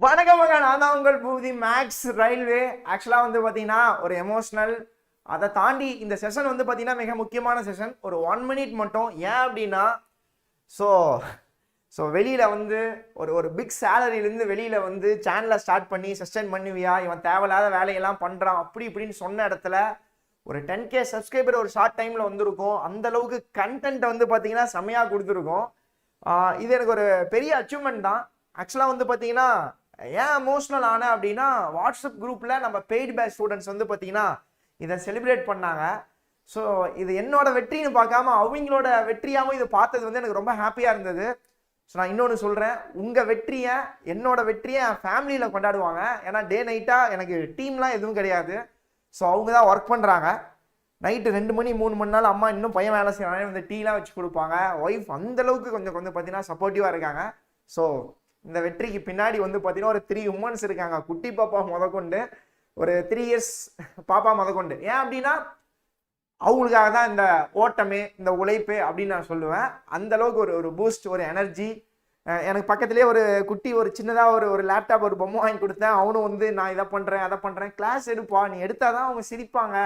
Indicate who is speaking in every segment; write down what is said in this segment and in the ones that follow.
Speaker 1: வணக்கம் வணக்கம் நான் தான் உங்கள் பூதி மேக்ஸ் ரயில்வே ஆக்சுவலாக வந்து பார்த்தீங்கன்னா ஒரு எமோஷ்னல் அதை தாண்டி இந்த செஷன் வந்து பார்த்தீங்கன்னா மிக முக்கியமான செஷன் ஒரு ஒன் மினிட் மட்டும். ஏன் அப்படின்னா ஸோ ஸோ வெளியில் வந்து ஒரு ஒரு பிக் சேலரியிலேருந்து வெளியில் வந்து சேனலை ஸ்டார்ட் பண்ணி சஸ்டைன் பண்ணுவியா? இவன் தேவையில்லாத வேலையெல்லாம் பண்ணுறான் அப்படி இப்படின்னு சொன்ன இடத்துல ஒரு டென் கே சப்ஸ்கிரைபர் ஒரு ஷார்ட் டைமில் வந்திருக்கும். அந்த அளவுக்கு கண்டென்ட் வந்து பார்த்தீங்கன்னா செம்மையாக கொடுத்துருக்கோம். இது எனக்கு ஒரு பெரிய அச்சீவ்மெண்ட் தான். ஆக்சுவலாக வந்து பார்த்தீங்கன்னா ஏன் எமோஷ்னல் ஆனேன் அப்படின்னா வாட்ஸ்அப் குரூப்பில் நம்ம பெய்டு பேட்ச் ஸ்டூடெண்ட்ஸ் வந்து பார்த்தீங்கன்னா இதை செலிப்ரேட் பண்ணாங்க. ஸோ இது என்னோட வெற்றின்னு பார்க்காம அவங்களோட வெற்றியாகவும் இது பார்த்தது வந்து எனக்கு ரொம்ப ஹாப்பியாக இருந்தது. ஸோ நான் இன்னொன்று சொல்கிறேன் உங்கள் வெற்றியை என்னோட வெற்றியை என் ஃபேமிலியில் கொண்டாடுவாங்க. ஏன்னா டே நைட்டாக எனக்கு டீம்லாம் எதுவும் கிடையாது. ஸோ அவங்க தான் ஒர்க் பண்ணுறாங்க நைட்டு ரெண்டு மணி மூணு மணி நாள் அம்மா இன்னும் பையன் வேலை செய்யறாங்க வந்து டீலாம் வச்சு கொடுப்பாங்க. ஒய்ஃப் அந்தளவுக்கு கொஞ்சம் கொஞ்சம் பார்த்தீங்கன்னா சப்போர்ட்டிவாக இருக்காங்க. ஸோ இந்த வெற்றிக்கு பின்னாடி வந்து பார்த்தீங்கன்னா ஒரு த்ரீ உமன்ஸ் இருக்காங்க. குட்டி பாப்பா முதற்கொண்டு ஒரு த்ரீ இயர்ஸ் பாப்பா முதற்கொண்டு ஏன் அப்படின்னா அவங்களுக்காக தான் இந்த ஓட்டமே இந்த உழைப்பு அப்படின்னு நான் சொல்லுவேன். அந்த அளவுக்கு ஒரு ஒரு பூஸ்ட் ஒரு எனர்ஜி எனக்கு பக்கத்துலேயே ஒரு குட்டி ஒரு சின்னதாக ஒரு ஒரு லேப்டாப் ஒரு பொம்மை வாங்கி கொடுத்தேன். அவனும் வந்து நான் இதை பண்ணுறேன் அதை பண்ணுறேன் கிளாஸ் எடுப்பா. நீ எடுத்தால் தான் அவங்க சிரிப்பாங்க.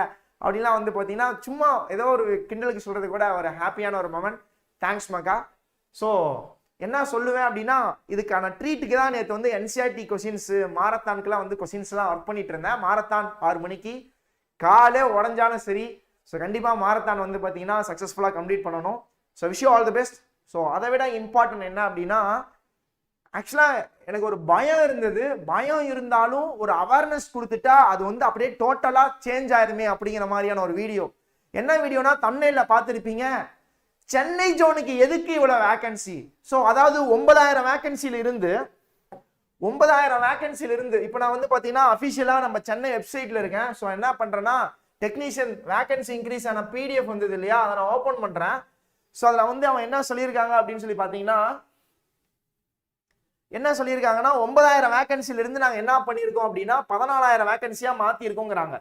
Speaker 1: அப்படின்லாம் வந்து பார்த்தீங்கன்னா சும்மா ஏதோ ஒரு கிண்டலுக்கு சொல்கிறது கூட ஒரு ஹாப்பியான ஒரு மொமெண்ட் தேங்க்ஸ் மக்கா. ஸோ என்ன சொல்லுவேன் அப்படின்னா இதுக்கான ட்ரீட்டுக்கு தான் நேற்று வந்து என்சிஆர்டி கொஷின்ஸு மாரத்தானுக்குலாம் வந்து கொஷின்ஸ்லாம் ஒர்க் பண்ணிட்டு இருந்தேன். மாரத்தான் ஆறு மணிக்கு. காலே உடஞ்சாலும் சரி. ஸோ கண்டிப்பாக மாரத்தான் வந்து பார்த்தீங்கன்னா சக்ஸஸ்ஃபுல்லாக கம்ப்ளீட் பண்ணணும். ஸோ விஷயம் ஆல் தி பெஸ்ட் ஸோ அதை விட இம்பார்ட்டன்ட் என்ன அப்படின்னா ஆக்சுவலாக எனக்கு ஒரு பயம் இருந்தது. பயம் இருந்தாலும் ஒரு அவேர்னஸ் கொடுத்துட்டா அது வந்து அப்படியே டோட்டலாக சேஞ்ச் ஆயிருமே அப்படிங்கிற மாதிரியான ஒரு வீடியோ என்ன வீடியோனா தமிழில் பார்த்துருப்பீங்க. சென்னை ஜோனுக்கு எதுக்கு இவ்வளோ வேக்கன்சி ஸோ அதாவது ஒன்பதாயிரம் வேக்கன்சியில் இருந்து ஒன்பதாயிரம் வேக்கன்சியில் இருந்து இப்போ நான் வந்து பார்த்தீங்கன்னா அஃபிஷியலாக நம்ம சென்னை வெப்சைட்டில் இருக்கேன். ஸோ என்ன பண்ணுறேன்னா டெக்னீஷியன் வேக்கன்சி இன்க்ரீஸ் ஆன பிடிஎஃப் வந்தது இல்லையா? அதை நான் ஓப்பன் பண்ணுறேன் ஸோ அதில் வந்து அவன் என்ன சொல்லியிருக்காங்க அப்படின்னு சொல்லி பார்த்தீங்கன்னா என்ன சொல்லியிருக்காங்கன்னா ஒன்பதாயிரம் வேகன்சில இருந்து நாங்கள் என்ன பண்ணியிருக்கோம் அப்படின்னா பதினாலாயிரம் வேக்கன்சியாக மாற்றிருக்கோங்கிறாங்க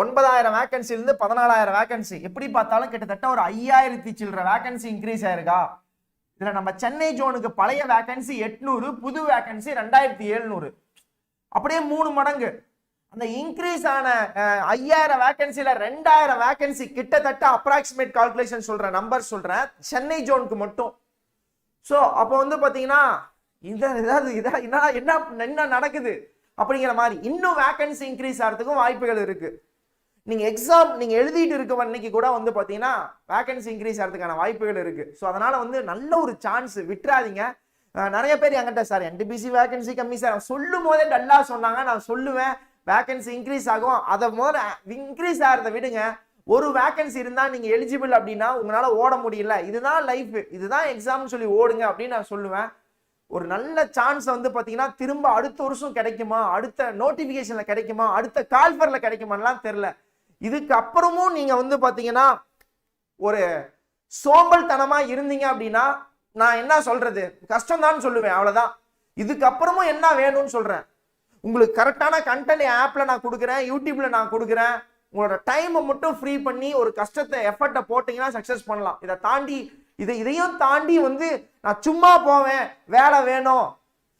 Speaker 1: ஒன்பதாயிரம் வேகன்சிலிருந்து பதினாலாயிரம் வேகன்சி எப்படி பார்த்தாலும் கிட்டத்தட்ட ஒரு ஐயாயிரத்தி சில்லற வேகன்சி இன்க்ரீஸ் ஆயிருக்கா? இதுல நம்ம சென்னை ஜோனுக்கு பழைய வேகன்சி எட்நூறு புது வேகன்சி ரெண்டாயிரத்தி எழுநூறு. அப்படியே மூணு மடங்கு. அந்த இன்க்ரீஸ் ஆன ஐயாயிரம் வேகன்சில ரெண்டாயிரம் வேகன்சி கிட்டத்தட்ட அப்ராக்சிமேட் கால்குலேஷன் சொல்றேன் நம்பர் சொல்றேன். சென்னை ஜோனுக்கு மட்டும். ஸோ அப்போ வந்து பார்த்தீங்கன்னா இந்த ஏதாவது இதாக என்ன என்ன நடக்குது? அப்படிங்கிற மாதிரி. இன்னும் வேகன்சி இன்க்ரீஸ் ஆகிறதுக்கும் வாய்ப்புகள் இருக்குது நீங்கள் எக்ஸாம் நீங்கள் எழுதிட்டு இருக்க அன்னைக்கு கூட வந்து பார்த்தீங்கன்னா வேகன்சி இன்க்ரீஸ் ஆகிறதுக்கான வாய்ப்புகள் இருக்குது ஸோ அதனால் வந்து நல்ல ஒரு சான்ஸ் விட்டுறாதீங்க. நிறைய பேர் என்கிட்ட சார் என்டிபிசி வேகன்சி கம்மி சார். சொல்லும் போதே டல்லாக சொன்னாங்க. நான் சொல்லுவேன் வேகன்சி இன்க்ரீஸ் ஆகும். அதை முதல்ல இன்க்ரீஸ் ஆகிறத விடுங்க. ஒரு வேகன்சி இருந்தால் நீங்கள் எலிஜிபிள் அப்படின்னா உங்களால் ஓட முடியல. இதுதான் லைஃப் இதுதான் எக்ஸாம்னு சொல்லி ஓடுங்க அப்படின்னு நான் சொல்லுவேன். ஒரு நல்ல சான்ஸ் வந்து பார்த்தீங்கன்னா திரும்ப அடுத்த வருஷம் கிடைக்குமா? அடுத்த நோட்டிஃபிகேஷனில் கிடைக்குமா? அடுத்த கால்ஃபரில் கிடைக்குமான்லாம் தெரில. இதுக்கு அப்புறமும் நீங்கள் வந்து பார்த்தீங்கன்னா ஒரு சோம்பல்தனமாக இருந்தீங்க அப்படின்னா நான் என்ன சொல்கிறது கஷ்டம்தான் சொல்லுவேன் அவ்வளோதான் இதுக்கப்புறமும் என்ன வேணும்னு சொல்கிறேன் உங்களுக்கு கரெக்டான கண்டென்ட் ஆப்பில் நான் கொடுக்குறேன் யூடியூப்பில் நான் கொடுக்குறேன். உங்களோட டைமை மட்டும் ஃப்ரீ பண்ணி ஒரு கஷ்டத்தை எஃபர்ட்டை போட்டிங்கன்னா சக்ஸஸ் பண்ணலாம். இதை தாண்டி இதை இதையும் தாண்டி வந்து நான் சும்மா போவேன் வேலை வேணும்.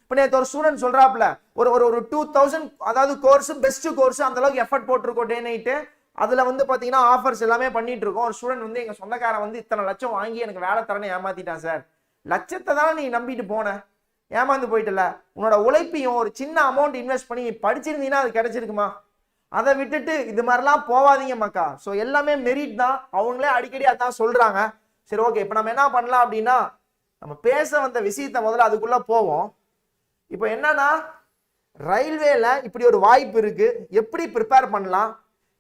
Speaker 1: இப்போ நேற்று ஒரு ஸ்டூடெண்ட் சொல்கிறாப்புல ஒரு ஒரு ஒரு டூ தௌசண்ட் அதாவது கோர்ஸ் பெஸ்ட் கோர்ஸ் அந்த அளவுக்கு எஃபர்ட் போட்டிருக்கோம் டே நைட்டு அதில் வந்து பார்த்தீங்கன்னா ஆஃபர்ஸ் எல்லாமே பண்ணிட்டு இருக்கோம் ஒரு ஸ்டூடெண்ட் வந்து எங்கள் சொந்தக்காரன் வந்து இத்தனை லட்சம் வாங்கி எனக்கு வேலை தரேன்னு ஏமாத்திட்டான் சார். லட்சத்தை தான் நீ நம்பிட்டு போன. ஏமாந்து போயிட்டல. உன்னோட உழைப்பையும் ஒரு சின்ன அமௌண்ட் இன்வெஸ்ட் பண்ணி நீ படிச்சிருந்தீங்கன்னா அது கிடைச்சிருக்குமா? அதை விட்டுட்டு இது மாதிரிலாம் போவாதீங்க மக்கா. ஸோ எல்லாமே மெரிட் தான். அவங்களே அடிக்கடி அதான் சொல்றாங்க. சரி ஓகே இப்போ நம்ம என்ன பண்ணலாம் அப்படின்னா நம்ம பேச வந்த விஷயத்தை முதல்ல அதுக்குள்ள போவோம். இப்போ என்னன்னா ரயில்வேல இப்படி ஒரு வாய்ப்பு இருக்கு. எப்படி ப்ரிப்பேர் பண்ணலாம்?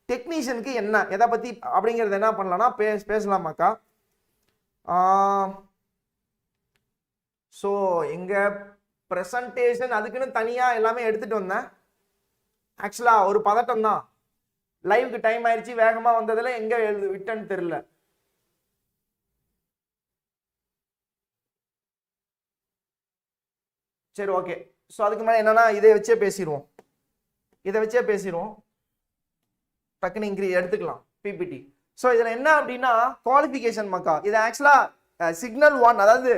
Speaker 1: டெக்னீஷியனுக்கு என்ன? எதை பற்றி அப்படிங்கிறது என்ன பண்ணலாம்னா பே பேசலாமாக்கா? ஸோ எங்கள் ப்ரெசன்டேஷன் அதுக்குன்னு தனியாக எல்லாமே எடுத்துகிட்டு வந்தேன். ஆக்சுவலாக ஒரு பதட்டம் தான். லைவுக்கு டைம் ஆயிடுச்சு வேகமாக வந்ததில் எங்கே எழுது விட்டேன்னு தெரில சரி ஓகே ஸோ அதுக்கு மேலே என்னன்னா இதை வச்சே பேசிடுவோம் இதை வச்சே பேசிடுவோம் டக்குன்னு இன்க்ரீ எடுத்துக்கலாம் பிபிடி ஸோ இதில் என்ன அப்படின்னா குவாலிஃபிகேஷன் மக்கா இது ஆக்சுவலாக சிக்னல் ஒன் அதாவது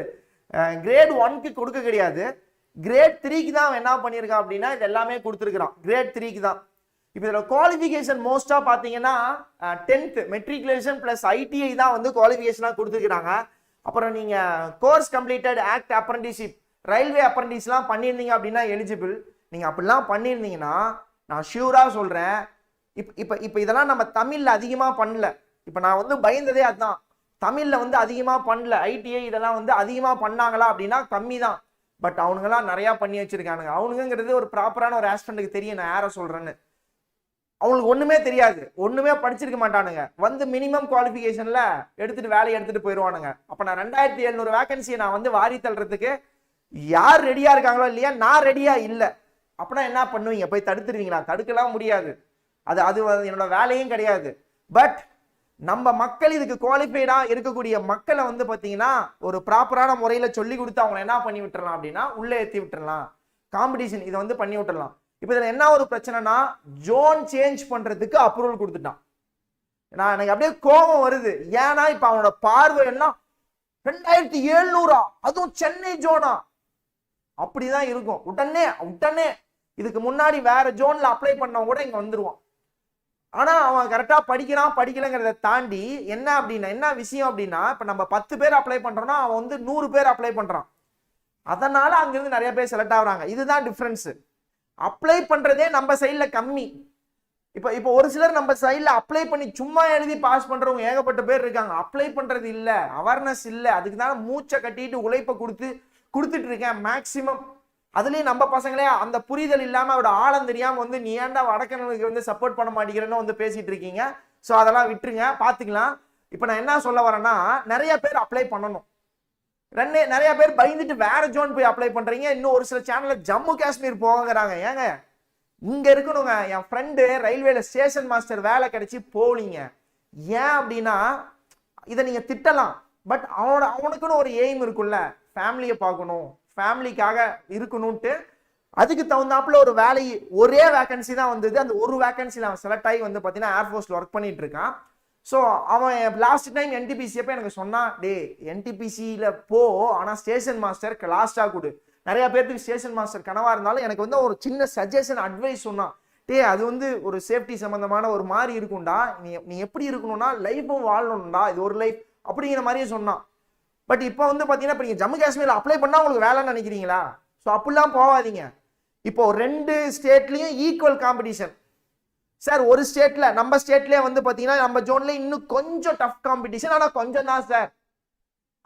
Speaker 1: கிரேட் ஒன்க்கு கொடுக்க கிடையாது. கிரேட் த்ரீக்கு தான் அவன் என்ன பண்ணியிருக்கான் அப்படின்னா இது எல்லாமே கொடுத்துருக்குறான். கிரேட் த்ரீக்கு தான். இப்போ இதில் குவாலிஃபிகேஷன் மோஸ்ட்டாக பார்த்தீங்கன்னா டென்த்து மெட்ரிகுலேஷன் ப்ளஸ் ஐடிஐ தான் வந்து குவாலிஃபிகேஷனாக கொடுத்துருக்குறாங்க. அப்புறம் நீங்கள் course completed act apprenticeship railway அப்ரண்டிஸ்லாம் பண்ணியிருந்தீங்க அப்படின்னா எலிஜிபிள் நீங்கள் அப்படிலாம் பண்ணியிருந்தீங்கன்னா நான் ஷியூராக சொல்கிறேன் இப்போ இப்போ இப்போ இதெல்லாம் நம்ம தமிழில் அதிகமாக பண்ணல. இப்போ நான் வந்து பயந்ததே அதுதான் தமிழில் வந்து அதிகமாக பண்ணல. ஐடிஐ இதெல்லாம் வந்து அதிகமாக பண்ணாங்களா அப்படின்னா கம்மி தான். பட் அவனுங்கெல்லாம் நிறையா பண்ணி வச்சுருக்கானுங்க. அவனுங்கிறது ஒரு ப்ராப்பரான ஒரு ஆஸ்பெண்டுக்கு தெரியும். நான் யாரை சொல்கிறேன்னு அவங்களுக்கு ஒன்றுமே தெரியாது. ஒன்றுமே படிச்சிருக்க மாட்டானுங்க. வந்து மினிமம் குவாலிஃபிகேஷனில் எடுத்துகிட்டு வேலையை எடுத்துட்டு போயிடுவானுங்க அப்போ நான் ரெண்டாயிரத்தி எழுநூறு வேகன்சியை நான் வந்து வாரி தள்ளுறதுக்கு யார் ரெடியாக இருக்காங்களோ இல்லையா? நான் ரெடியாக இல்லை. அப்படின்னா என்ன பண்ணுவீங்க? போய் தடுத்துருவீங்களா? தடுக்கலாம் முடியாது. அது அது என்னோட வேலையும் கிடையாது. பட் நம்ம மக்கள் இதுக்கு குவாலிஃபைடா இருக்கக்கூடிய மக்களை வந்து பாத்தீங்கன்னா ஒரு ப்ராப்பரான முறையில சொல்லி கொடுத்து அவங்களை என்ன பண்ணி விட்டுறலாம் அப்படின்னா உள்ளே ஏற்றி விட்டுறலாம். காம்படிஷன் இதை வந்து பண்ணி விட்டுறலாம். இப்போ இதில் என்ன ஒரு பிரச்சனைனா ஜோன் சேஞ்ச் பண்றதுக்கு அப்ரூவல் கொடுத்துட்டான். நான் எனக்கு அப்படியே கோபம் வருது. ஏன்னா இப்போ அவனோட பார்வை எல்லாம் ரெண்டாயிரத்தி எழுநூறா? அதுவும் சென்னை ஜோனா அப்படிதான் இருக்கும். உடனே உடனே இதுக்கு முன்னாடி வேற ஜோன்ல அப்ளை பண்ணவங்க கூட இங்க வந்துருவான். ஆனா அவன் கரெக்டா படிக்கிறான் படிக்கலங்கிறத தாண்டி என்ன அப்படின்னா என்ன விஷயம் அப்படின்னா இப்ப நம்ம பத்து பேர் அப்ளை பண்றோம்னா அவன் வந்து நூறு பேர் அப்ளை பண்றான். அதனால அங்கிருந்து நிறைய பேர் செலக்ட் ஆகுறாங்க. இதுதான் டிஃபரன்ஸ் அப்ளை பண்றதே நம்ம சைட்ல கம்மி. இப்போ இப்போ ஒரு சிலர் நம்ம சைடில் அப்ளை பண்ணி சும்மா எழுதி பாஸ் பண்றவங்க ஏகப்பட்ட பேர் இருக்காங்க. அப்ளை பண்றது இல்ல அவேர்னஸ் இல்ல. அதுக்கு தான் மூச்சை கட்டிட்டு உழைப்பை கொடுத்து கொடுத்துட்டு இருக்கேன். மேக்சிமம் அதுலயும் நம்ம பசங்களே அந்த புரிதல் இல்லாம அவரோட ஆழம் தெரியாம வந்து நீ ஏன்டா வடக்கனுக்கு வந்து சப்போர்ட் பண்ண மாட்டேங்கிறேன்னு வந்து பேசிட்டு இருக்கீங்க. ஸோ அதெல்லாம் விட்டுருங்க. பாத்துக்கலாம். இப்போ நான் என்ன சொல்ல வரேன்னா நிறைய பேர் அப்ளை பண்ணணும். ரெண்டு நிறைய பேர் பயந்துட்டு வேற ஜோன் போய் அப்ளை பண்றீங்க. இன்னும் ஒரு சில சேனல்ல ஜம்மு காஷ்மீர் போங்கிறாங்க ஏங்க? இங்க இருக்கணுங்க. என் ஃப்ரெண்டு ரயில்வேல ஸ்டேஷன் மாஸ்டர் வேலை கிடைச்சி போலீங்க ஏன் அப்படின்னா இதை நீங்க திட்டலாம். பட் அவனோட அவனுக்குன்னு ஒரு எய்ம் இருக்குல்ல ஃபேமிலியை பார்க்கணும். ஃபேமிலிக்காக இருக்கணும்ட்டு அதுக்கு தகுந்தாப்புல ஒரு வேலை ஒரே வேகன்சி தான் வந்தது. அந்த ஒரு வேகன்சியில் அவன் செலக்ட் ஆகி வந்து பார்த்தீங்கன்னா ஏர்ஃபோர்ஸில் ஒர்க் பண்ணிட்டு இருக்கான். ஸோ அவன் லாஸ்ட் டைம் என்டிபிசி அப்போ எனக்கு சொன்னான் டே என்டிபிசியில் போ ஆனால் ஸ்டேஷன் மாஸ்டருக்கு லாஸ்ட்டாக கொடு. நிறைய பேர்த்துக்கு ஸ்டேஷன் மாஸ்டர் கனவாக இருந்தாலும் எனக்கு வந்து ஒரு சின்ன சஜஷன் அட்வைஸ் சொன்னான் டே அது வந்து ஒரு சேஃப்டி சம்மந்தமான ஒரு மாதிரி இருக்கும்டா. நீ நீ எப்படி இருக்கணும்னா லைஃப்பும் வாழணும்டா. இது ஒரு லைஃப் அப்படிங்கிற மாதிரியே சொன்னான். பட் இப்போ வந்து பார்த்தீங்கன்னா இப்போ நீங்கள் ஜம்மு காஷ்மீரில் அப்ளை பண்ணால் உங்களுக்கு வேலைன்னு நினைக்கிறீங்களா? ஸோ அப்படிலாம் போகாதீங்க. இப்போ ரெண்டு ஸ்டேட்லேயும் ஈக்குவல் காம்படிஷன் சார் ஒரு ஸ்டேட்டில் நம்ம ஸ்டேட்லேயே வந்து பார்த்தீங்கன்னா நம்ம ஜோன்ல இன்னும் கொஞ்சம் டஃப் காம்படிஷன் ஆனால் கொஞ்சம் தான் சார்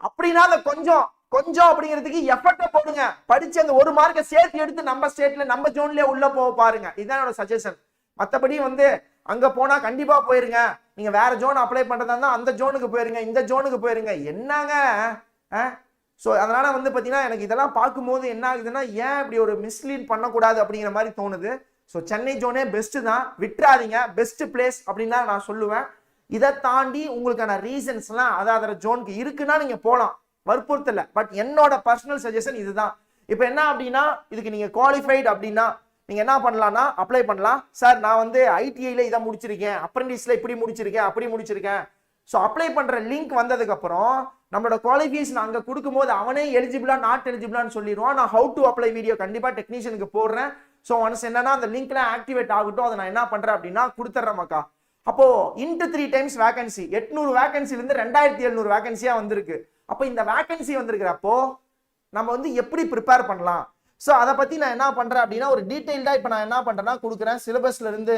Speaker 1: அப்படின்னா அந்த கொஞ்சம் கொஞ்சம் அப்படிங்கிறதுக்கு எஃபர்ட்டை போடுங்க. படிச்சு அந்த ஒரு மார்க்கை சேர்த்து எடுத்து நம்ம ஸ்டேட்ல நம்ம ஜோன்லயே உள்ள போக பாருங்க. இதுதான் என்னோட சஜஷன் மற்றபடி வந்து அங்க போனா கண்டிப்பா போயிருங்க. நீங்க வேற ஜோன் அப்ளை பண்றதா இருந்தா அந்த ஜோனுக்கு போயிருங்க இந்த ஜோனுக்கு போயிருங்க. என்னங்க? ஸோ அதனால வந்து பார்த்தீங்கன்னா எனக்கு இதெல்லாம் பார்க்கும்போது என்ன ஆகுதுன்னா ஏன் இப்படி ஒரு மிஸ்லீட் பண்ணக்கூடாது அப்படிங்கிற மாதிரி தோணுது. ஸோ சென்னை ஜோனே பெஸ்ட் தான். விட்டுறாதீங்க. பெஸ்ட் பிளேஸ் அப்படின்னு தான் நான் சொல்லுவேன். இதை தாண்டி உங்களுக்கான ரீசன்ஸ்லாம் அதாவது ஜோனுக்கு இருக்குன்னா நீங்க போகலாம் வற்புறுத்தல. பட் என்னோட பர்சனல் சஜஷன் இதுதான். இப்போ என்ன அப்படின்னா இதுக்கு நீங்க குவாலிஃபைடு அப்படின்னா நீங்கள் என்ன பண்ணலாம்னா அப்ளை பண்ணலாம். சார் நான் வந்து ஐடிஐல இதை முடிச்சிருக்கேன். அப்ரண்டிஸ்ல இப்படி முடிச்சிருக்கேன் அப்படி முடிச்சிருக்கேன். ஸோ அப்ளை பண்ணுற லிங்க் வந்ததுக்கப்புறம் நம்மளோட குவாலிஃபிகேஷன் அங்கே கொடுக்கும்போது அவனே எலிஜிபிளா நாட் எலிஜிபிளான்னு சொல்லிடுவான். நான் ஹவு டு அப்ளை வீடியோ கண்டிப்பாக டெக்னீஷியனுக்கு போடுறேன். ஸோ ஒன்ஸ் என்னன்னா அந்த லிங்க்லாம் ஆக்டிவேட் ஆகட்டும். அதை நான் என்ன பண்ணுறேன் அப்படின்னா கொடுத்துட்றேன் மக்கா. அப்போ இன்ட்டு த்ரீ டைம்ஸ் வேகன்சி எட்நூறு வேகன்சிலேருந்து ரெண்டாயிரத்தி எழுநூறு வேகன்சியாக வந்திருக்கு. அப்போ இந்த வேகன்சி வந்திருக்கிறப்போ நம்ம வந்து எப்படி ப்ரிப்பேர் பண்ணலாம்? ஸோ அதை பற்றி நான் என்ன பண்றேன் அப்படின்னா ஒரு டீட்டெயில்டா இப்போ நான் என்ன பண்றேன்னா கொடுக்குறேன். சிலபஸ்ல இருந்து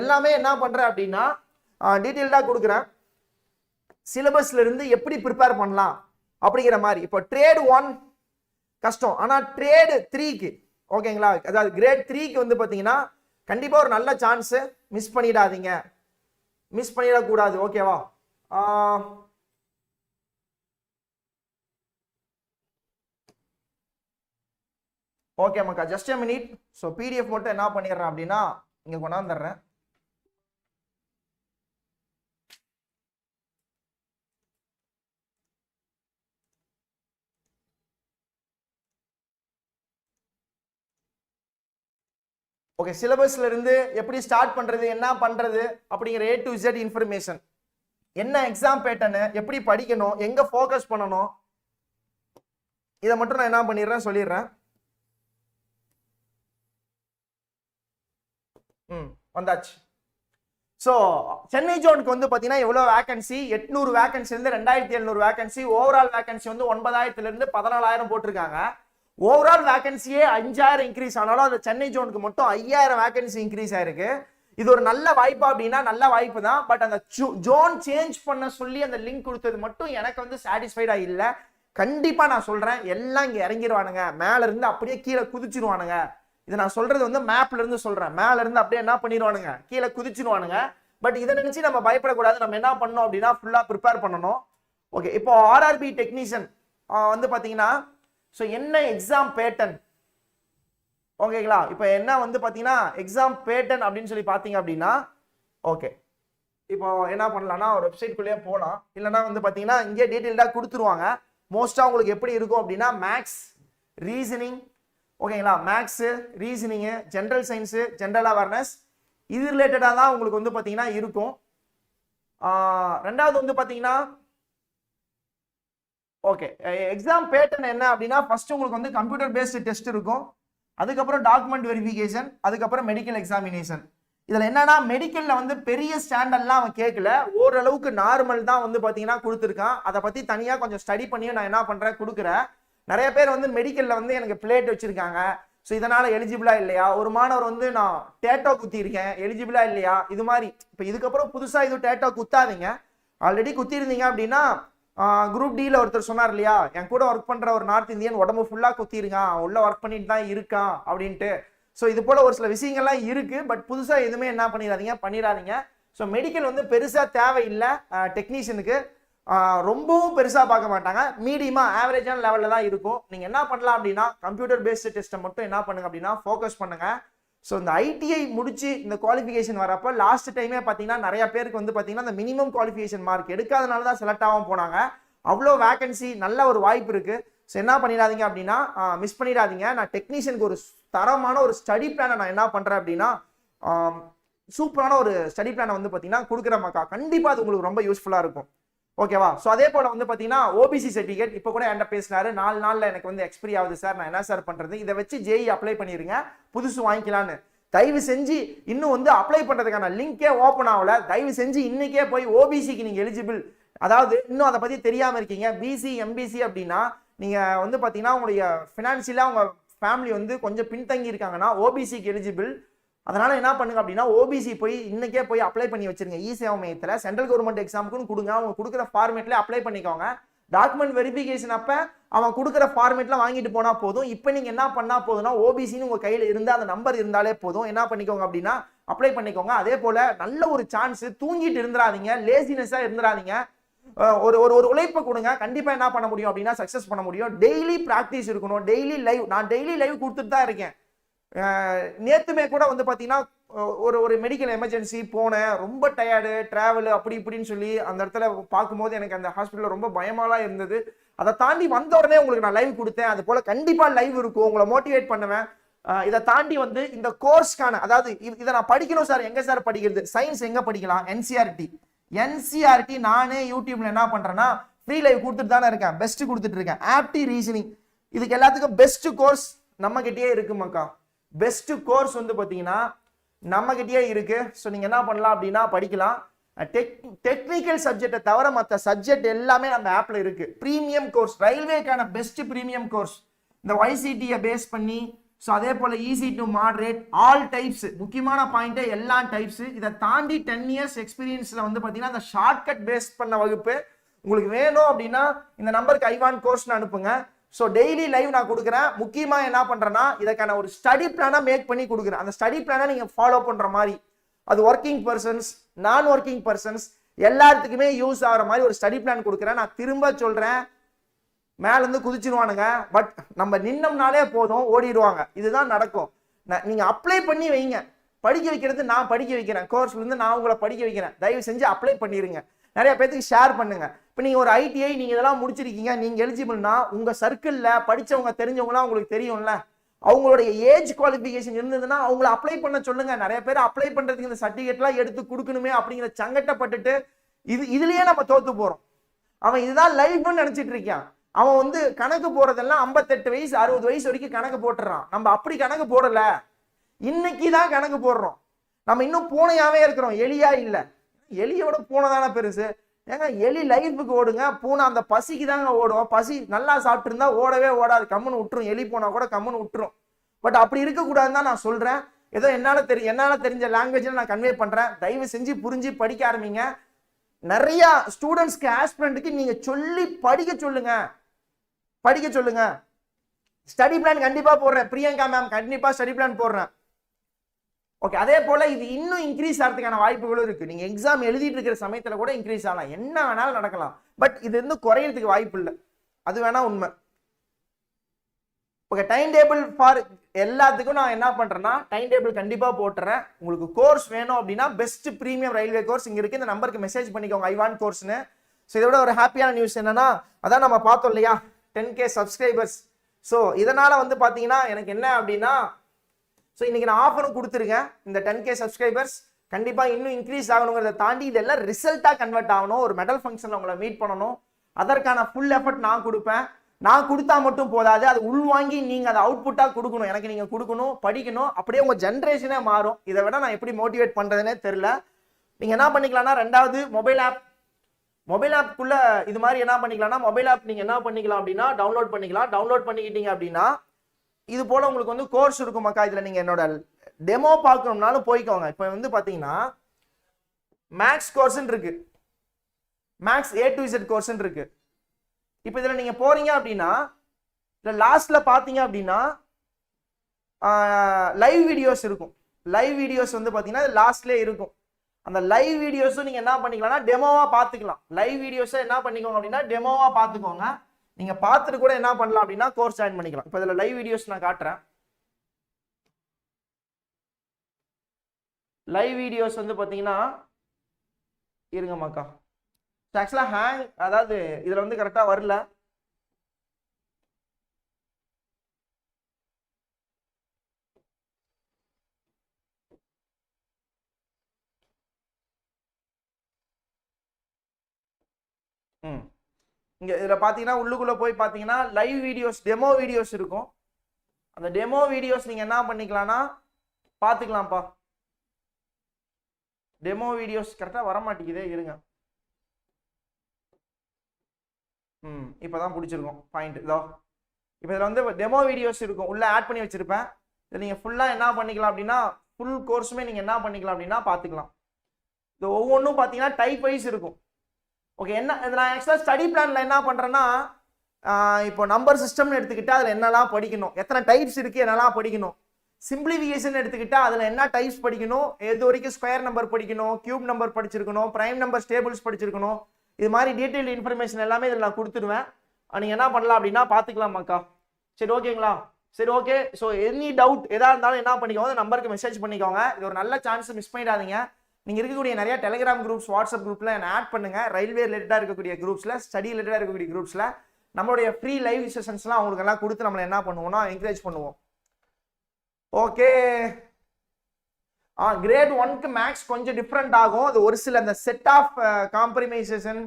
Speaker 1: எல்லாமே என்ன பண்றேன் அப்படின்னா டீட்டெயில்டா கொடுக்குறேன். சிலபஸ்ல இருந்து எப்படி ப்ரிப்பேர் பண்ணலாம் அப்படிங்கிற மாதிரி. இப்போ ட்ரேட் ஒன் கஷ்டம். ஆனால் ட்ரேடு த்ரீக்கு ஓகேங்களா அதாவது கிரேட் த்ரீக்கு வந்து பார்த்தீங்கன்னா கண்டிப்பாக ஒரு நல்ல சான்ஸு மிஸ் பண்ணிடாதீங்க. மிஸ் பண்ணிடக்கூடாது ஓகேவா okay Mecca just a minute so PDF மட்டும் என்ன பண்ணிடுறேன் அப்படின்னா இங்கே கொண்டாந்துடுறேன். ஓகே சிலபஸ்ல இருந்து எப்படி ஸ்டார்ட் பண்றது என்ன பண்றது அப்படிங்கிற ஏ டு இசட் இன்ஃபர்மேஷன் என்ன எக்ஸாம் பேட்டர்னு எப்படி படிக்கணும் எங்க ஃபோக்கஸ் பண்ணணும் இதை மட்டும் நான் என்ன பண்ணிடுறேன் சொல்லிடுறேன். ம். வந்தாச்சு. ஸோ சென்னை ஜோனுக்கு வந்து பார்த்தீங்கன்னா எவ்வளோ வேகன்சி எட்நூறு வேகன்சிலேருந்து ரெண்டாயிரத்தி எழுநூறு வேகன்சி ஓவரால் வேகன்சி வந்து ஒன்பதாயிரத்துலேருந்து பதினாலாயிரம் போட்டிருக்காங்க. ஓவரால் வேகன்சியே அஞ்சாயிரம் இன்க்ரீஸ் ஆனாலும் அந்த சென்னை ஜோனுக்கு மட்டும் ஐயாயிரம் வேகன்சி இன்க்ரீஸ் ஆயிருக்கு. இது ஒரு நல்ல வாய்ப்பு அப்படின்னா நல்ல வாய்ப்பு தான். பட் அந்த ஜோன் சேஞ்ச் பண்ண சொல்லி அந்த லிங்க் கொடுத்தது மட்டும் எனக்கு வந்து சாட்டிஸ்ஃபைடாக இல்லை. கண்டிப்பாக நான் சொல்கிறேன் எல்லாம் இங்கே இறங்கிடுவானுங்க மேலேருந்து அப்படியே கீழே குதிச்சிருவானுங்க. இதை நான் சொல்றது வந்து மேப்ல இருந்து சொல்றேன். மேல இருந்து அப்படியே என்ன பண்ணிடுவானுங்க? கீழே குதிச்சிடுவானுங்க. பட் இதை நினைச்சு நம்ம பயப்படக்கூடாது. நம்ம என்ன பண்ணணும் அப்படின்னா ஃபுல்லா ப்ரிப்பேர் பண்ணணும். ஓகே இப்போ ஆர்ஆர்பி டெக்னீஷியன் வந்து பாத்தீங்கன்னா ஸோ என்ன எக்ஸாம் பேட்டர்ன் ஓகேங்களா? இப்போ என்ன வந்து பார்த்தீங்கன்னா எக்ஸாம் பேட்டர்ன் அப்படின்னு சொல்லி பார்த்தீங்க அப்படின்னா ஓகே இப்போ என்ன பண்ணலாம்னா ஒரு வெப்சைட்குள்ளேயே போகலாம் இல்லைன்னா வந்து பார்த்தீங்கன்னா இங்கே டீட்டெயில்டாக கொடுத்துருவாங்க. மோஸ்ட்டாக உங்களுக்கு எப்படி இருக்கும் அப்படின்னா மேக்ஸ் ரீசனிங் ஓகேங்களா? Maths reasoning general science general awareness இது ரிலேட்டடாக தான் உங்களுக்கு வந்து பார்த்தீங்கன்னா இருக்கும். ரெண்டாவது வந்து பார்த்தீங்கன்னா ஓகே எக்ஸாம் பேட்டர்ன் என்ன அப்படின்னா ஃபர்ஸ்ட் உங்களுக்கு வந்து கம்ப்யூட்டர் பேஸ்டு டெஸ்ட் இருக்கும். அதுக்கப்புறம் டாக்குமெண்ட் வெரிஃபிகேஷன் அதுக்கப்புறம் மெடிக்கல் எக்ஸாமினேஷன் இதில் என்னன்னா மெடிக்கலில் வந்து பெரிய ஸ்டாண்டர்ட்லாம் அவன் கேட்கல ஓரளவுக்கு நார்மல் தான் வந்து பார்த்தீங்கன்னா கொடுத்துருக்கான். அதை பற்றி தனியாக கொஞ்சம் ஸ்டடி பண்ணியும் நான் என்ன பண்ணுறேன் கொடுக்குறேன். நிறைய பேர் வந்து மெடிக்கல்ல வந்து எனக்கு பிளேட் வச்சிருக்காங்க. ஸோ இதனால எலிஜிபிளா இல்லையா? ஒரு மாணவர் வந்து நான் டேட்டோ குத்திருக்கேன் எலிஜிபிளா இல்லையா? இது மாதிரி. இப்போ இதுக்கப்புறம் புதுசா இது டேட்டோ குத்தாதீங்க. ஆல்ரெடி குத்திருந்தீங்க அப்படின்னா குரூப் டியில் ஒருத்தர் சொன்னார் இல்லையா? என் கூட ஒர்க் பண்ற ஒரு நார்த் இந்தியன் உடம்பு ஃபுல்லா குத்திருக்கான் அவன் உள்ள ஒர்க் பண்ணிட்டு தான் இருக்கான். அப்படின்ட்டு. ஸோ இது போல ஒரு சில விஷயங்கள்லாம் இருக்கு. பட் புதுசா எதுவுமே என்ன பண்ணிடாதீங்க? பண்ணிடாதீங்க. ஸோ மெடிக்கல் வந்து பெருசா தேவையில்லை டெக்னீஷியனுக்கு ரொம்பவும் பெருசாக பார்க்க மாட்டாங்க. மீடியமாக ஆவரேஜான லெவலில் தான் இருக்கும். நீங்கள் என்ன பண்ணலாம் அப்படின்னா கம்ப்யூட்டர் பேஸ்டு டெஸ்ட்டை மட்டும் என்ன பண்ணுங்க அப்படின்னா ஃபோக்கஸ் பண்ணுங்கள் ஸோ இந்த ஐடிஐ முடிச்சு இந்த குவாலிஃபிகேஷன் வரப்போ லாஸ்ட் டைமே பார்த்தீங்கன்னா நிறைய பேருக்கு வந்து பார்த்தீங்கன்னா இந்த மினிமம் குவாலிஃபிகேஷன் மார்க் எடுக்காதனால தான் செலக்ட் ஆகாம போனாங்க. அவ்வளோ வேகன்சி நல்ல ஒரு வாய்ப்பு இருக்குது ஸோ என்ன பண்ணிடாதீங்க அப்படின்னா மிஸ் பண்ணிடாதீங்க. நான் டெக்னீஷியனுக்கு ஒரு தரமான ஒரு ஸ்டடி பிளானை நான் என்ன பண்ணுறேன் அப்படின்னா சூப்பரான ஒரு ஸ்டடி பிளானை வந்து பார்த்தீங்கன்னா கொடுக்குற மக்கா. கண்டிப்பாக அது உங்களுக்கு ரொம்ப யூஸ்ஃபுல்லாக இருக்கும். ஓகேவா ஸோ அதே போல் வந்து பார்த்தீங்கன்னா ஓபிசி சர்டிஃபிகேட் இப்போ கூட என்கிட்ட பேசினாரு. நாலு நாளில் எனக்கு வந்து எக்ஸ்பிரி ஆகுது சார் நான் என்ன சார் பண்ணுறது இதை வச்சு ஜேஇ அப்ளை பண்ணிடுங்க புதுசு வாங்கிக்கலான்னு தயவு செஞ்சு இன்னும் வந்து அப்ளை பண்ணுறதுக்கான லிங்கே ஓப்பன் ஆகல. தயவு செஞ்சு இன்னைக்கே போய் ஓபிசிக்கு நீங்கள் எலிஜிபிள் அதாவது இன்னும் அதை பற்றி தெரியாமல் இருக்கீங்க. பிசி எம்பிசி அப்படின்னா நீங்கள் வந்து பார்த்தீங்கன்னா உங்களுடைய ஃபினான்ஷியலாக உங்கள் ஃபேமிலி வந்து கொஞ்சம் பின்தங்கி இருக்காங்கன்னா ஓபிசிக்கு எலிஜிபிள் அதனால் என்ன பண்ணுங்க அப்படின்னா ஓபிசி போய் இன்றைக்கே போய் அப்ளை பண்ணி வச்சுருங்க. இ e சேவை மையத்தில் சென்ட்ரல் கவர்மெண்ட் எக்ஸாமுக்குன்னு கொடுங்க. அவங்க கொடுக்குற ஃபார்மேட்டில் அப்ளை பண்ணிக்கோங்க. டாக்குமெண்ட் வெரிஃபிகேஷன் அப்போ அவன் கொடுக்குற ஃபார்மேட்டில் வாங்கிட்டு போனால் போதும். இப்போ நீங்கள் என்ன பண்ணால் போதும்னா ஓபிசின்னு உங்கள் கையில் இருந்தால் அந்த நம்பர் இருந்தாலே போதும். என்ன பண்ணிக்கோங்க அப்படின்னா அப்ளை பண்ணிக்கோங்க. அதே போல் நல்ல ஒரு சான்ஸ் தூங்கிட்டு இருந்துடாதீங்க லேசினஸ்ஸாக இருந்துடாதீங்க ஒரு ஒரு ஒரு உழைப்பை கொடுங்க. கண்டிப்பாக என்ன பண்ண முடியும் அப்படின்னா சக்ஸஸ் பண்ண முடியும். டெய்லி ப்ராக்டிஸ் இருக்கணும். டெய்லி லைவ் நான் டெய்லி லைவ் கொடுத்துட்டு தான் இருக்கேன். நேற்றுமே நேத்துமே கூட வந்து பார்த்தீங்கன்னா ஒரு ஒரு மெடிக்கல் எமர்ஜென்சி போனேன். ரொம்ப டயர்டு டிராவல் அப்படி இப்படின்னு சொல்லி அந்த இடத்துல பார்க்கும்போது எனக்கு அந்த ஹாஸ்பிட்டலில் ரொம்ப பயமாலாம் இருந்தது. அதை தாண்டி வந்த உடனே உங்களுக்கு நான் லைவ் கொடுத்தேன். அது போல கண்டிப்பாக லைவ் இருக்கும். உங்களை மோட்டிவேட் பண்ணுவேன். இதை தாண்டி வந்து இந்த கோர்ஸ்க்கான அதாவது இதை நான் படிக்கணும் சார் எங்கே சார் படிக்கிறது? சயின்ஸ் எங்கே படிக்கலாம்? என்சிஆர்டி என்சிஆர்டி நானே யூடியூப்ல என்ன பண்றேன்னா ஃப்ரீ லைவ் கொடுத்துட்டு தானே இருக்கேன். பெஸ்ட் கொடுத்துட்டு இருக்கேன். ஆப்டி ரீசனிங் இதுக்கு எல்லாத்துக்கும் பெஸ்ட் கோர்ஸ் நம்ம கிட்டேயே இருக்கு மக்கா. பெஸ்ட் கோர்ஸ் வந்து பார்த்தீங்கன்னா நம்ம கிட்டயே இருக்கு. ஸோ நீங்க என்ன பண்ணலாம் அப்படின்னா படிக்கலாம். டெக் டெக்னிக்கல் சப்ஜெக்டை தவிர மற்ற சப்ஜெக்ட் எல்லாமே நம்ம ஆப்ல இருக்கு. ப்ரீமியம் கோர்ஸ் ரயில்வேக்கான பெஸ்ட் ப்ரீமியம் கோர்ஸ் இந்த ஒய்சிடியை பேஸ் பண்ணி ஸோ அதே போல easy to moderate all types முக்கியமான பாயிண்ட்டே எல்லா டைப்ஸ் இதை தாண்டி டென் இயர்ஸ் எக்ஸ்பீரியன்ஸில் வந்து பார்த்தீங்கன்னா அந்த ஷார்ட்கட் பேஸ் பண்ண வகுப்பு உங்களுக்கு வேணும் அப்படின்னா இந்த நம்பருக்கு ஐவான் கோர்ஸ்னு அனுப்புங்க. ஸோ டெய்லி லைவ் நான் கொடுக்குறேன். முக்கியமாக என்ன பண்ணுறேன்னா இதற்கான ஒரு ஸ்டடி பிளானாக மேக் பண்ணி கொடுக்குறேன். அந்த ஸ்டடி பிளானை நீங்கள் ஃபாலோ பண்ணுற மாதிரி. அது ஒர்க்கிங் பர்சன்ஸ் நான் ஒர்க்கிங் பர்சன்ஸ் எல்லாத்துக்குமே யூஸ் ஆகிற மாதிரி ஒரு ஸ்டடி பிளான் கொடுக்குறேன். நான் திரும்ப சொல்கிறேன் மேலேருந்து குதிச்சிருவானுங்க. பட் நம்ம நின்னோம்னாலே போதும் ஓடிடுவாங்க. இதுதான் நடக்கும். நான் நீங்கள் அப்ளை பண்ணி வைங்க. படிக்க வைக்கிறது நான் படிக்க வைக்கிறேன். கோர்ஸ்லேருந்து நான் உங்களை படிக்க வைக்கிறேன். தயவு செஞ்சு அப்ளை பண்ணிடுங்க நிறைய பேர்த்துக்கு ஷேர் பண்ணுங்கள் இப்போ நீங்கள் ஒரு ஐடிஐ நீங்கள் இதெல்லாம் முடிச்சிருக்கீங்க நீங்கள் எலிஜிபிள்னா உங்கள் சர்க்கிளில் படிச்சவங்க தெரிஞ்சவங்களாம் உங்களுக்கு தெரியும்ல. அவங்களுடைய ஏஜ் குவாலிஃபிகேஷன் இருந்ததுன்னா அவங்கள அப்ளை பண்ண சொல்லுங்க. நிறைய பேர் அப்ளை பண்ணுறதுக்கு இந்த சர்டிஃபிகேட்லாம் எடுத்து கொடுக்கணுமே அப்படிங்கிற சங்கட்டப்பட்டுட்டு இது இதுலயே நம்ம தோத்து போறோம். அவன் இதுதான் லைஃப்னு நினைச்சிட்டு இருக்கான். அவன் வந்து கணக்கு போறதெல்லாம் 58 வயசு அறுபது வயசு வரைக்கும் கணக்கு போட்டுறான். நம்ம அப்படி கணக்கு போடல. இன்னைக்கு தான் கணக்கு போடுறோம். நம்ம இன்னும் பூனையாவே இருக்கிறோம். எலியா இல்லை. எலியோட பூனை தானே பெருசு. ஏங்க எலி லைஃபுக்கு ஓடுங்க. பூனை அந்த பசிக்கு தாங்க ஓடும். பசி நல்லா சாப்பிட்ருந்தா ஓடவே ஓடாது. கம்முன்னு விட்டுரும். எலி போனால் கூட கம்முன்னு விட்டுரும். பட் அப்படி இருக்கக்கூடாதுன்னு தான் நான் சொல்கிறேன் ஏதோ என்னால் தெரியும் என்னால் தெரிஞ்ச லாங்குவேஜில் நான் கன்வே பண்ணுறேன் தயவு செஞ்சு புரிஞ்சு படிக்க ஆரம்பிங்க. நிறையா ஸ்டூடெண்ட்ஸ்க்கு ஆஸ்பிரண்ட்டுக்கு நீங்கள் சொல்லி படிக்க சொல்லுங்க. படிக்க சொல்லுங்க. ஸ்டடி பிளான் கண்டிப்பாக போடுறேன். பிரியங்கா மேம் கண்டிப்பாக ஸ்டடி பிளான் போடுறேன். ஓகே அதே போல் இது இன்னும் இன்க்ரீஸ் ஆகிறதுக்கான வாய்ப்புகளும் இருக்குது நீங்கள் எக்ஸாம் எழுதிட்டு இருக்கிற சமயத்தில் கூட இன்க்ரீஸ் ஆகலாம். என்ன வேணாலும் நடக்கலாம். பட் இது வந்து குறையிறதுக்கு வாய்ப்பு இல்லை. அது வேணால் உண்மை. ஓகே டைம் டேபிள் ஃபார் எல்லாத்துக்கும் நான் என்ன பண்ணுறேன்னா டைம் டேபிள் கண்டிப்பாக போட்டுறேன். உங்களுக்கு கோர்ஸ் வேணும் அப்படின்னா பெஸ்ட் ப்ரீமியம் ரயில்வே கோர்ஸ் இங்கே இருக்குது இந்த நம்பருக்கு மெசேஜ் பண்ணிக்கோங்க ஐ கோர்ஸ்னு ஸோ இதை விட ஒரு ஹாப்பியான நியூஸ் என்னன்னா அதான் நம்ம பார்த்தோம் இல்லையா? டென் கே சப்ஸ்கிரைபர்ஸ் ஸோ இதனால் வந்து பார்த்தீங்கன்னா எனக்கு என்ன அப்படின்னா ஸோ இன்றைக்கி நான் ஆஃபரும் கொடுத்துருக்கேன். இந்த டென் கே சப்ஸ்கிரைபர்ஸ் கண்டிப்பாக இன்னும் இன்க்ரீஸ் ஆகணுங்கிறத தாண்டி இதெல்லாம் ரிசல்ட்டாக கன்வெர்ட் ஆகணும். ஒரு மெடல் ஃபங்க்ஷனில் உங்களை மீட் பண்ணணும். அதற்கான ஃபுல் எஃபர்ட் நான் கொடுப்பேன். நான் கொடுத்தா மட்டும் போதாது. அது உள்வாங்கி நீங்கள் அதை அவுட்புட்டாக கொடுக்கணும். எனக்கு நீங்கள் கொடுக்கணும் படிக்கணும். அப்படியே உங்கள் ஜென்ரேஷனே மாறும். இதை விட நான் எப்படி மோட்டிவேட் பண்ணுறதுனே தெரில நீங்கள் என்ன பண்ணிக்கலாம்னா ரெண்டாவது மொபைல் ஆப் மொபைல் ஆப்புக்குள்ளே இது மாதிரி என்ன பண்ணிக்கலாம்னா மொபைல் ஆப் நீங்கள் என்ன பண்ணிக்கலாம் அப்படின்னா டவுன்லோட் பண்ணிக்கலாம். டவுன்லோட் பண்ணிக்கிட்டீங்க அப்படின்னா இது போல உங்களுக்கு வந்து கோர்ஸ் இருக்கும் மக்கா இதில் நீங்கள் என்னோட டெமோ பார்க்கணும்னாலும் போய்க்கோங்க. இப்போ வந்து பார்த்தீங்கன்னா மேக்ஸ் கோர்ஸ்ன்னு இருக்கு. மேக்ஸ் ஏ டு இசட் கோர்ஸ்ன்னு இருக்கு. இப்போ இதில் நீங்கள் போறீங்க அப்படின்னா இல்லை லாஸ்ட்ல பார்த்தீங்க அப்படின்னா லைவ் வீடியோஸ் இருக்கும். லைவ் வீடியோஸ் வந்து பார்த்தீங்கன்னா லாஸ்ட்லேயே இருக்கும். அந்த லைவ் வீடியோஸும் நீங்கள் என்ன பண்ணிக்கலாம்னா டெமோவாக பார்த்துக்கலாம் லைவ் வீடியோஸை என்ன பண்ணிக்கோங்க அப்படின்னா டெமோவாக பார்த்துக்கோங்க நீங்க பார்த்துட்டு கூட என்ன பண்ணலாம் அப்படின்னா கோர்ஸ் ஜாயின் பண்ணிக்கலாம். இப்போ இதில் லைவ் வீடியோஸ் நான் காட்டுறேன். லைவ் வீடியோஸ் வந்து பார்த்தீங்கன்னா இருங்கம்மாக்கா ஆக்சுவலாக ஹேங் அதாவது இதில் வந்து கரெக்டாக வரல. ம். இங்க இதுல பாத்தீங்கன்னா உள்ளுக்குள்ள போய் பாத்தீங்கன்னா லைவ் வீடியோஸ் டெமோ வீடியோஸ் இருக்கும். அந்த டெமோ வீடியோஸ் நீங்க என்ன பண்ணிக்கலாம்னா பாத்துக்கலாம்ப்பா. டெமோ வீடியோஸ் கரெக்டா வர மாட்டேங்குதே இருங்க. ம் இப்போதான் பிடிச்சிருக்கும் பாயிண்ட் இதோ இப்போ இதில் வந்து டெமோ வீடியோஸ் இருக்கும் உள்ள ஆட் பண்ணி வச்சிருப்பேன். இதில் நீங்கள் ஃபுல்லாக என்ன பண்ணிக்கலாம் அப்படின்னா ஃபுல் கோர்ஸுமே நீங்கள் என்ன பண்ணிக்கலாம் அப்படின்னா பார்த்துக்கலாம் இது ஒவ்வொன்றும் பார்த்தீங்கன்னா டைப் வைஸ் இருக்கும். ஓகே என்ன இது நான் ஆக்சுவலாக ஸ்டடி பிளானில் என்ன பண்ணுறேன்னா இப்போ நம்பர் சிஸ்டம்னு எடுத்துக்கிட்டால் அதில் என்னெல்லாம் படிக்கணும்? எத்தனை டைப்ஸ் இருக்குது என்னெல்லாம் படிக்கணும்? சிம்பிளிஃபிகேஷன் எடுத்துக்கிட்டால் அதில் என்ன டைப்ஸ் படிக்கணும்? எது வரைக்கும் ஸ்கொயர் நம்பர் படிக்கணும் கியூப் நம்பர் படிச்சிருக்கணும் ப்ரைம் நம்பர் ஸ்டேபிள்ஸ் படிச்சிருக்கணும்? இது மாதிரி டீட்டெயில் இன்ஃபர்மேஷன் எல்லாமே இதில் நான் கொடுத்துருவேன் நீங்கள் என்ன பண்ணலாம் அப்படின்னா பார்த்துக்கலாமாக்கா சரி ஓகேங்களா சரி ஓகே ஸோ எனி டவுட் எதாக இருந்தாலும் என்ன பண்ணிக்கோங்க நம்பருக்கு மெசேஜ் பண்ணிக்கோங்க. இது ஒரு நல்ல சான்ஸ் மிஸ் பண்ணிடாதீங்க. நீங்கள் இருக்கக்கூடிய நிறைய டெலிகிராம் குரூப்ஸ் வாட்ஸ்அப் குரூப்பில் என்ன ஆட் பண்ணுங்கள் ரயில்வே ரிலேட்டடாக இருக்கக்கூடிய குரூப்ஸில் ஸ்டடி ரிலேட்டடாக இருக்கக்கூடிய குரூப்ஸில் நம்மளுடைய ஃப்ரீ லைவ் செஷன்ஸ்லாம் அவங்களுக்கு எல்லாம் கொடுத்து நம்மளை என்ன பண்ணுவோம்னா என்கரேஜ் பண்ணுவோம். ஓகே ஆ கிரேட் ஒன்க்கு மேக்ஸ் கொஞ்சம் டிஃப்ரெண்ட் ஆகும். அது ஒரு சில அந்த set of compromisation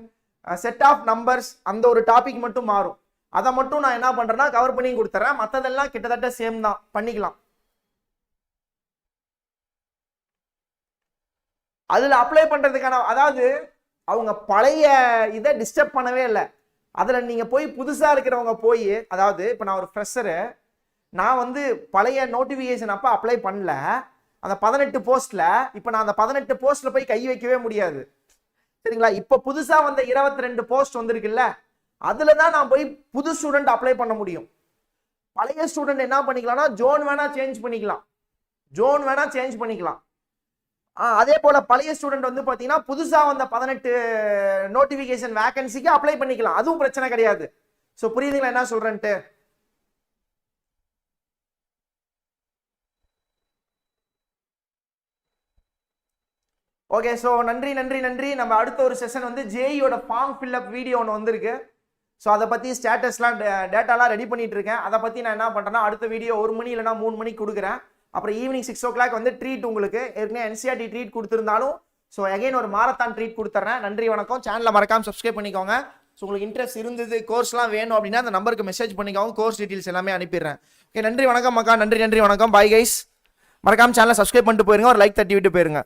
Speaker 1: set of numbers அந்த ஒரு டாபிக் மட்டும் மாறும். அதை மட்டும் நான் என்ன பண்ணுறேன்னா கவர் பண்ணி கொடுத்துறேன். மற்றதெல்லாம் கிட்டத்தட்ட சேம் தான். பண்ணிக்கலாம். அதில் அப்ளை பண்ணுறதுக்கான அதாவது அவங்க பழைய இதை டிஸ்டர்ப் பண்ணவே இல்லை. அதில் நீங்கள் போய் புதுசாக இருக்கிறவங்க போய் அதாவது இப்போ நான் ஒரு ஃப்ரெஷரு நான் வந்து பழைய நோட்டிஃபிகேஷன் அப்போ அப்ளை பண்ணல. அந்த பதினெட்டு போஸ்ட்டில் இப்போ நான் அந்த பதினெட்டு போஸ்ட்டில் போய் கை வைக்கவே முடியாது. சரிங்களா? இப்போ புதுசாக வந்த இருபத்தி ரெண்டு போஸ்ட் வந்திருக்குல்ல அதில் தான் நான் போய் புது ஸ்டூடெண்ட் அப்ளை பண்ண முடியும். பழைய ஸ்டூடெண்ட் என்ன பண்ணிக்கலாம்னா ஜோன் வேணால் சேஞ்ச் பண்ணிக்கலாம். ஜோன் வேணால் சேஞ்ச் பண்ணிக்கலாம். அதே போல பழைய ஸ்டூடெண்ட் வந்து பார்த்தீங்கன்னா புதுசாக வந்த பதினெட்டு நோட்டிஃபிகேஷன் வேகன்சிக்கு அப்ளை பண்ணிக்கலாம். அதுவும் பிரச்சனை கிடையாது. ஸோ புரியுதுங்களா என்ன சொல்றேன்ட்டு? ஓகே ஸோ நன்றி நன்றி நன்றி. நம்ம அடுத்த ஒரு செஷன் வந்து ஜேஇயோட ஃபார்ம் ஃபில்அப் வீடியோ ஒன்று வந்திருக்கு. ஸோ அதை பற்றி ஸ்டேட்டஸ்லாம் டேட்டாலாம் ரெடி பண்ணிகிட்ருக்கேன் இருக்கேன். அதை பற்றி நான் என்ன பண்ணுறேன்னா அடுத்த வீடியோ ஒரு மணி இல்லைனா மூணு மணிக்கு கொடுக்குறேன். அப்புறம் ஈவினிங் சிக்ஸ் ஓ கிளாக் வந்து ட்ரீட் உங்களுக்கு. ஏற்கனவே என்சிஆர்டி ட்ரீட் கொடுத்துருந்தாலும் ஸோ அகைன் ஒரு மாரத்தான் ட்ரீட் கொடுத்துட்றேன் நன்றி வணக்கம். சேனலை மறக்காமல் சப்ஸ்கிரைப் பண்ணிக்கோங்க. ஸோ உங்களுக்கு இன்ட்ரெஸ்ட் இருந்தது கோர்ஸ்லாம் வேணும் அப்படின்னா அந்த நம்பருக்கு மெசேஜ் பண்ணிக்கோங்க. கோர்ஸ் டீட்டெயில்ஸ் எல்லாமே அனுப்பிடுறேன். ஓகே நன்றி வணக்கம் மக்கா. நன்றி நன்றி வணக்கம். பாய் கைஸ் மறக்காம சேனலை சப்ஸ்கிரைப் பண்ணிட்டு போயிருங்க. ஒரு லைக் தட்டி விட்டு போயிருங்க.